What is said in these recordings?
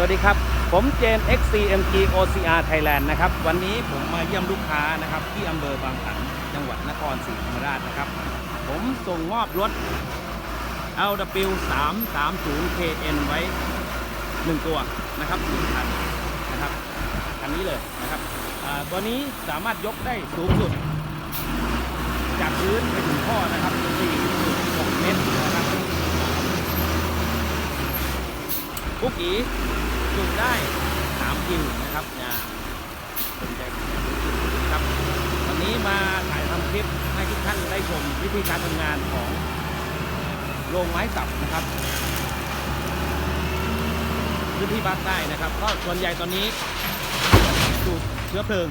สวัสดีครับ ผมเจน XCMG OCR Thailand นะครับ วันนี้ผมมาเยี่ยมลูกค้านะครับ ที่อำเภอบางขันจังหวัดนครศรีธรรมราชนะครับ ผมส่งมอบรถ LW 3 3 0 KN ไว้ 1 ตัวนะครับหนึ่งคันนะครับคันนี้เลยนะครับตัวนี้สามารถยกได้สูงสุด จากพื้นไปถึงข้อนะครับ4.6เมตรนะครับกุ๊กอี จุได้3คิวนะครับนี่ยสนใจครับ วันนี้มาถ่ายทำคลิปให้ทุกท่านได้ชมวิธีการทำงานของโรงไม้สับนะครับพื้นที่ภาคใต้นะครับ ก็ส่วนใหญ่ตอนนี้สูบเชื้อเพลิง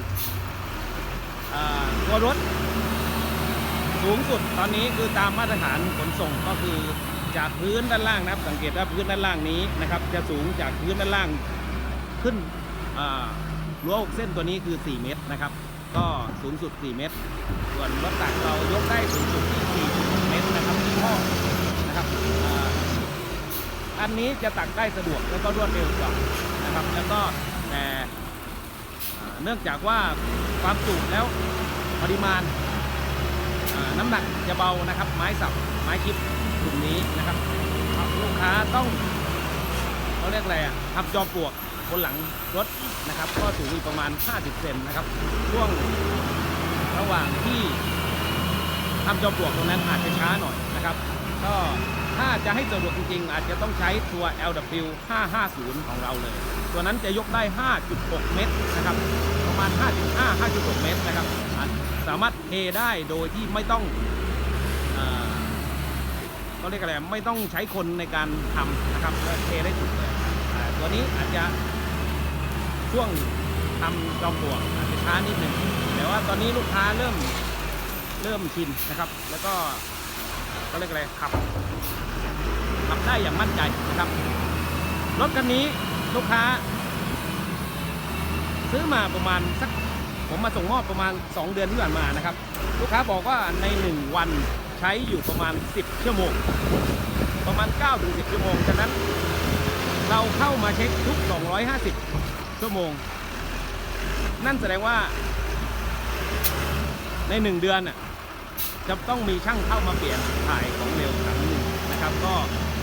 ตัวรถสูงสุดตอนนี้คือตามมาตรฐานขนส่งก็คือ จากพื้นด้านล่างนะครับ สังเกตว่าพื้นด้านล่างนี้นะครับ จะสูงจากพื้นด้านล่างขึ้นรั้วหกเส้นตัวนี้คือ 4 เมตรนะครับ ก็สูงสุด 4 เมตร ส่วนรถตักเรายกได้สูงสุดที่4เมตรนะครับที่ข้อนะครับอ,อันนี้จะตักได้สะดวกแล้วก็รวดเร็วกว่านะครับ แล้วก็แต่เนื่องจากว่าความสูงแล้วปริมาณ น้ำหนักจะเบานะครับ ไม้สับไม้ชิปกลุ่มนี้นะครับ ลูกค้าต้องเขาเรียกอะไรอะทำจอมปลวกบนหลังรถนะครับ ก็สูงอีประมาณ 50 เซนนะครับ ช่วงระหว่างที่ทำจอมปลวกตรงนั้นอาจจะช้าหน่อยนะครับ ก็ถ้าจะให้สะดวกจริงๆ อาจจะต้องใช้ตัว LW 550 ของเราเลย ตัวนั้นจะยกได้ 5.6 เมตรนะครับ ประมาณ 5.5 5.6 เมตรนะครับสามารถเทได้โดยที่ไม่ต้องเอ่อเขาเรียกอะไรไม่ต้องใช้คนในการทำนะครับเทได้สุดเลยตัวนี้อาจจะช่วงทำจอมปลวกอาจจะช้านิดหนึ่งแต่ว่าตอนนี้ลูกค้าเริ่มเริ่มชินนะครับ แล้วก็เขาเรียกอะไรขับขับได้อย่างมั่นใจนะครับรถคันนี้ลูกค้า ซื้อมาประมาณสักผมมาส่งมอบประมาณ 2 เดือนที่ผ่านมานะครับ ลูกค้าบอกว่าใน 1 วันใช้อยู่ประมาณ 10 ชั่วโมง ประมาณ9ถึง10 ชั่วโมงฉะนั้น เราเข้ามาเช็คทุก 250 ชั่วโมง นั่นแสดงว่าใน 1 เดือนจะต้องมีช่างเข้ามาเปลี่ยนถ่ายของเร็วครั้งหนึ่งนะครับ ก็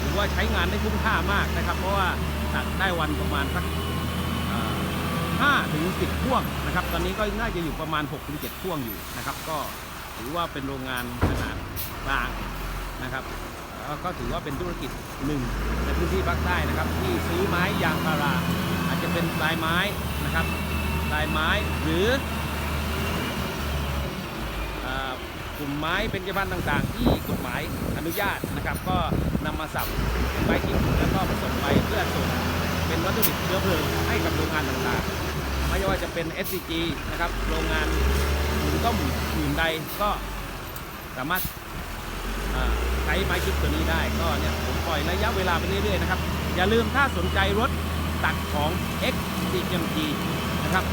ถือว่าใช้งานได้คุ้มค่ามากนะครับ เพราะว่าตัดได้วันประมาณสัก 5ถึง10พ่วงนะครับตอนนี้ก็น่าจะอยู่ประมาณ6ถึง7พ่วงอยู่นะครับ ก็ถือว่าเป็นโรงงานขนาดกลางนะครับก็ถือว่าเป็นธุรกิจหนึ่งในพื้นที่ภาคใต้นะครับ ที่ซื้อไม้ยางพารา อาจจะเป็นลายไม้นะครับลายไม้หรือกลุ่มไม้เป็นจพันธุ์ต่างๆ ที่กฎหมายอนุญาตนะครับ ก็นำมาสับเป็นไม้ชิ้นแล้วก็ผสมไปเพื่อส่ง เป็นวัตถุดิบเชื้อเพลิงให้กับโรงงานต่างๆ ไม่ว่าจะเป็น SCG นะครับ โรงงานหุงต้มอื่นใดก็สามารถใช้ไม้คิดตัวนี้ได้ก็เนี่ยผมปล่อยระยะเวลาไปเรื่อยๆนะครับ อย่าลืมถ้าสนใจรถตัดของ XCMG นะครับ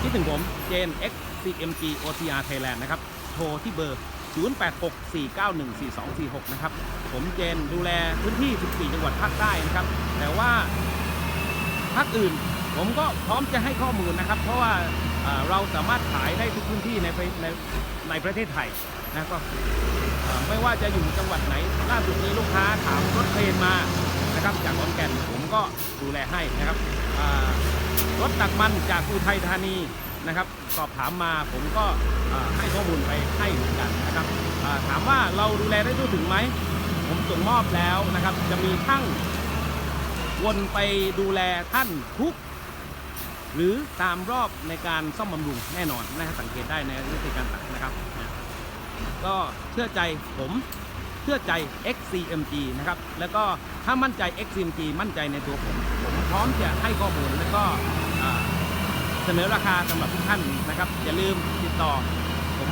ที่ถึงผมเจน XCMG OTR Thailand นะครับ โทรที่เบอร์ 0864914246 นะครับ ผมเจนดูแลพื้นที่ 14 จังหวัดภาคใต้นะครับ แต่ว่า ภาคอื่น ผมก็พร้อมจะให้ข้อมูลนะครับ เพราะว่าเราสามารถขายได้ทุกพื้นที่ในในในประเทศไทยนะก็ไม่ว่าจะอยู่จังหวัดไหน ล่าสุดนี้ลูกค้าถามรถเพลนมานะครับจากขอนแก่นผมก็ดูแลให้นะครับรถตักมันจากอุทัยธานีนะครับ สอบถามมาผมก็ให้ข้อมูลไปให้เหมือนกันนะครับถามว่าเราดูแลได้ทั่วถึงไหม ผมส่งมอบแล้วนะครับ จะมีช่าง วนไปดูแลท่านทุก หรือตามรอบในการซ่อมบำรุงแน่นอนนะสังเกตได้ในวิธีการตัดนะครับนะก็เชื่อใจผมเชื่อใจ XCMG นะครับ แล้วก็ถ้ามั่นใจ XCMG มั่นใจในตัวผม ผมพร้อมจะให้ข้อมูลแล้วก็เสนอราคาสำหรับทุกท่านนะครับ อย่าลืมติดต่อ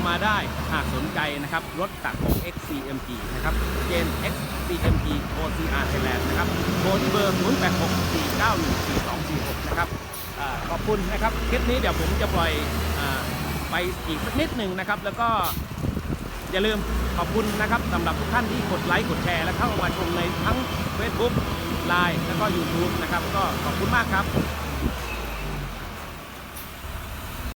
มาได้หากสนใจนะครับรถตักของ XCMG นะครับเจน XCMG OCR Thailand นะครับโทรที่เบอร์ 0864914246 นะครับอขอบคุณนะครับคลิปนี้เดี๋ยวผมจะปล่อยอไปอีกสักนิดหนึ่งนะครับ แล้วก็อย่าลืมขอบคุณนะครับสำหรับทุกท่านที่กดไลค์กดแชร์ และเข้ามาชมในทั้ง Facebook ไลน์แล้วก็ YouTube นะครับ ก็ขอบคุณมากครับ